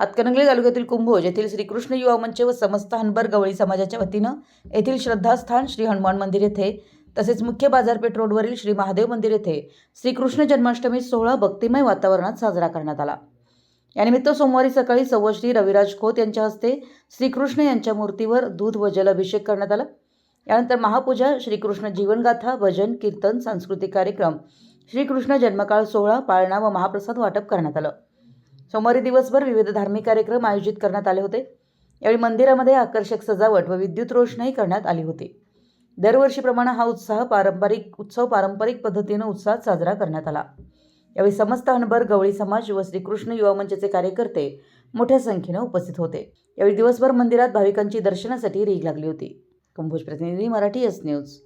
हातकणंगले तालुक्यातील कुंभोज येथील श्रीकृष्ण युवा मंच व समस्त हनबर गवळी समाजाच्या वतीनं येथील श्रद्धास्थान श्री हनुमान मंदिर येथे तसेच मुख्य बाजारपेठ रोडवरील श्री महादेव मंदिर येथे श्रीकृष्ण जन्माष्टमी सोहळा भक्तिमय वातावरणात साजरा करण्यात आला. यानिमित्त सोमवारी सकाळी सव्वश्री रविराज खोत यांच्या हस्ते श्रीकृष्ण यांच्या मूर्तीवर दूध व जलाभिषेक करण्यात आला. यानंतर महापूजा श्रीकृष्ण जीवनगाथा भजन कीर्तन सांस्कृतिक कार्यक्रम श्रीकृष्ण जन्मकाळ सोहळा पाळणा व महाप्रसाद वाटप करण्यात आलं. सोमवारी दिवसभर विविध धार्मिक कार्यक्रम आयोजित करण्यात आले होते. यावेळी मंदिरामध्ये आकर्षक सजावट व विद्युत रोषणाई करण्यात आली होती. दरवर्षीप्रमाणे हा उत्साह पारंपरिक उत्सव पारंपरिक पद्धतीनं उत्साहात साजरा करण्यात आला. यावेळी समस्त हनबर गवळी समाज व श्रीकृष्ण युवा मंचचे कार्यकर्ते मोठ्या संख्येनं उपस्थित होते. यावेळी दिवसभर मंदिरात भाविकांची दर्शनासाठी रीग लागली होती. कुंभोज प्रतिनिधी मराठी एस न्यूज